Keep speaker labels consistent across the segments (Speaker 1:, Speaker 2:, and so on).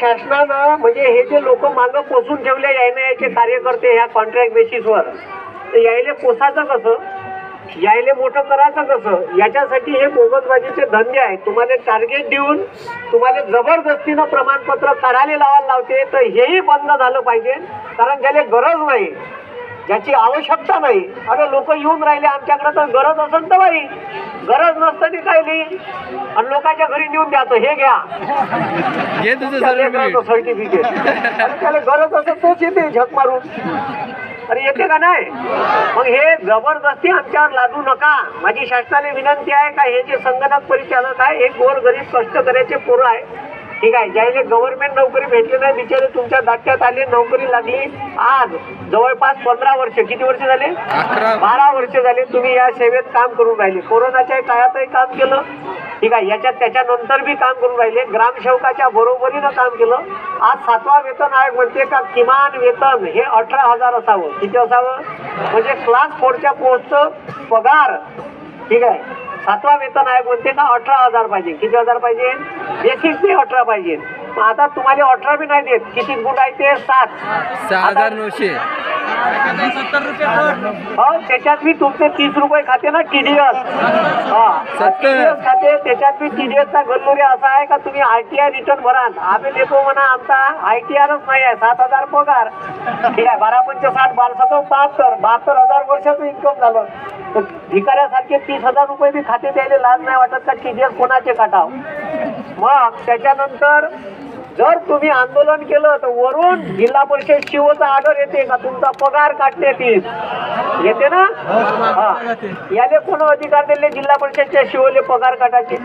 Speaker 1: शासनानं म्हणजे हे जे लोक मागं पोसून ठेवले यायने याचे कार्यकर्ते ह्या कॉन्ट्रॅक्ट बेसिसवर तर यायले पोसायचं कसं? यायले मोठं करायचं कसं? याच्यासाठी हे बोगसबाजीचे धंदे आहेत. तुम्हाला टार्गेट देऊन तुम्हाला जबरदस्तीनं प्रमाणपत्र काढायला लावायला लावते तर हेही बंद झालं पाहिजे कारण त्याला गरज नाही. ज्याची आवश्यकता नाही. अरे लोक येऊन राहिले आमच्याकडे तर गरज असेल तर बाई. गरज नसताना काय नाही आणि लोकांच्या घरी नेऊन द्यायचं हे घ्या.
Speaker 2: सर्टिफिकेट.
Speaker 1: त्याला गरज असेल तोच येते झक मारून. अरे येते का नाही? मग हे जबरदस्ती आमच्यावर लादू नका. माझी शासनाला विनंती आहे का हे जे संगणक परिचालक आहे हे गोर गरीब कष्ट करायचे पोरं आहे. ठीक आहे ज्याला गव्हर्नमेंट नोकरी भेटली नाही बिचारे तुमच्या दाट्यात आले नोकरी लागली आज. जवळपास पंधरा वर्ष किती वर्ष झाले? बारा वर्ष झाले तुम्ही या सेवेत काम करून राहिले. कोरोनाच्या काळातही काम केलं. ठीक आहे याच्यात त्याच्यानंतर बी काम करून राहिले. ग्रामसेवकाच्या बरोबरीनं काम केलं. आज सातवा वेतन आयोग म्हणते का किमान वेतन हे अठरा हजार असावं. किती असावं? म्हणजे क्लास फोरच्या पोस्टचं पगार. ठीक आहे. सातवा वेतन आयोग म्हणते का अठरा हजार पाहिजे. किती हजार पाहिजे? बेसिक ते अठरा पाहिजे. आता तुम्हाला अठरा बी नाही देत. किती गुण आहे ते? सात.
Speaker 2: सहा हजार नऊशे.
Speaker 1: हो त्याच्यात बी तुमचे तीस रुपये खाते ना टीडीएस हा. टीडीएस खाते त्याच्यात बी TDS चा गल्लोरी असा आहे का तुम्ही आरटीआय रिटर्न भरा आम्ही लेखो म्हणा आमचा आयटीआरच नाही आहे सात हजार पगार. ठीक आहे बारा पंच साठ बारा सतो बहात्तर. बहात्तर हजार वर्षाचं इन्कम झालं. तर भिकाऱ्यासारखे तीस हजार रुपये बी खाते द्यायला लाज नाही वाटत का टीडीएस कोणाचे काटाव मग त्याच्यानंतर जर तुम्ही आंदोलन केलं तर वरून जिल्हा परिषद शिवचा ऑर्डर येते का? तुमचा पगार काटते येतील येते ना? हा. याले कोण अधिकार दिले जिल्हा परिषदच्या शिवले पगार काटाचे?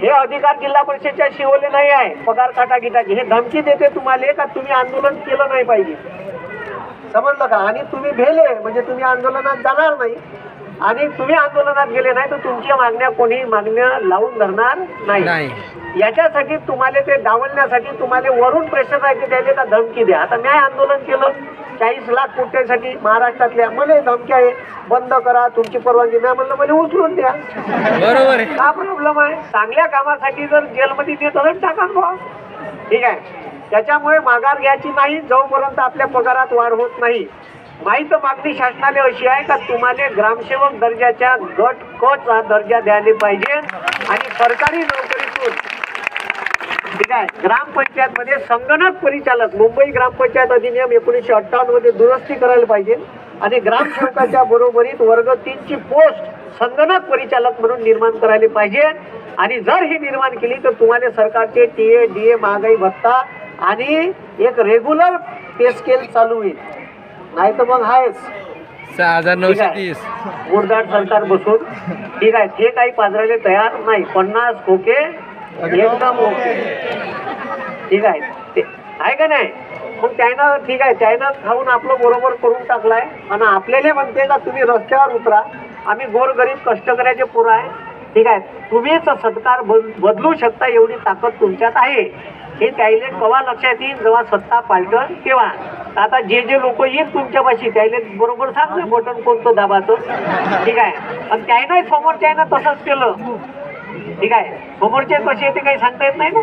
Speaker 1: हे अधिकार जिल्हा परिषदच्या शिवले नाही आहे पगार काटा गिटाचे हे धमकी देते तुम्हाला का तुम्ही आंदोलन केलं नाही पाहिजे? समजलं का? आणि तुम्ही भेले म्हणजे तुम्ही आंदोलनात जाणार नाही. आणि तुम्ही आंदोलनात गेले नाही तर तुमच्या मागण्या कोणी मागण्या लावून धरणार नाही.
Speaker 2: नाही.
Speaker 1: याच्यासाठी तुम्हाला ते डावलण्यासाठी तुम्हाला वरून प्रेशर राहायचे द्यायचे का धमकी द्या. आता न्याय आंदोलन केलं. चाळीस लाख कोट्यासाठी महाराष्ट्रातल्या मला धमकी आहे. बंद करा तुमची परवानगी नाही म्हणलं मला उचलून द्या.
Speaker 2: बरोबर
Speaker 1: का प्रॉब्लेम आहे? चांगल्या कामासाठी जर जेलमध्ये देत असेल टाका बुवा. ठीक आहे. त्याच्यामुळे माघार घ्यायची नाही जोपर्यंत आपल्या पगारात वाढ होत नाही. माहीत मागणी शासनाने अशी आहे का तुम्हाला ग्रामसेवक दर्जाच्या गट क चा दर्जा द्यायला पाहिजे आणि सरकारी नोकरीतून. ठीक आहे. ग्रामपंचायत मध्ये संगणक परिचालक मुंबई ग्रामपंचायत अधिनियम एकोणीसशे अठ्ठावन्नमध्ये दुरुस्ती करायला पाहिजे आणि ग्रामसेवकाच्या बरोबरीत वर्ग तीनची पोस्ट संगणक परिचालक म्हणून निर्माण करायला पाहिजे. आणि जर ही निर्माण केली तर तुम्हाला सरकारचे टी ए डी ए महागाई भत्ता आणि एक रेग्युलर पे स्केल चालू होईल. नाही तर मग आहेच
Speaker 2: सहा हजार नऊशे. तीस.
Speaker 1: मुरदाड सरकार बसून. ठीक आहे. ते काही पाजरायला तयार नाही पन्नास खोके एकदम ओके. ठीक आहे. ते आहे का नाही? मग त्यानं ठीक आहे. त्यानं खाऊन आपलं बरोबर करून टाकलाय. आणि आपल्याला म्हणते का तुम्ही रस्त्यावर उतरा. आम्ही गोरगरीब कष्टकऱ्याचे पोरं आहे. ठीक आहे. तुम्हीच सत्कार बद- बदलू शकता एवढी ताकद तुमच्यात आहे. हे त्याईले कवा लक्षात येईल जेव्हा सत्ता पालटन तेव्हा. आता जे जे लोक येईल तुमच्यापाशी त्याईले बरोबर सांग ना बटन कोणतं दाबाचं ठीक आहे. आणि नाही समोरच्या तसंच केलं. ठीक आहे. समोरचे कसे ते काही सांगता येत नाही ना?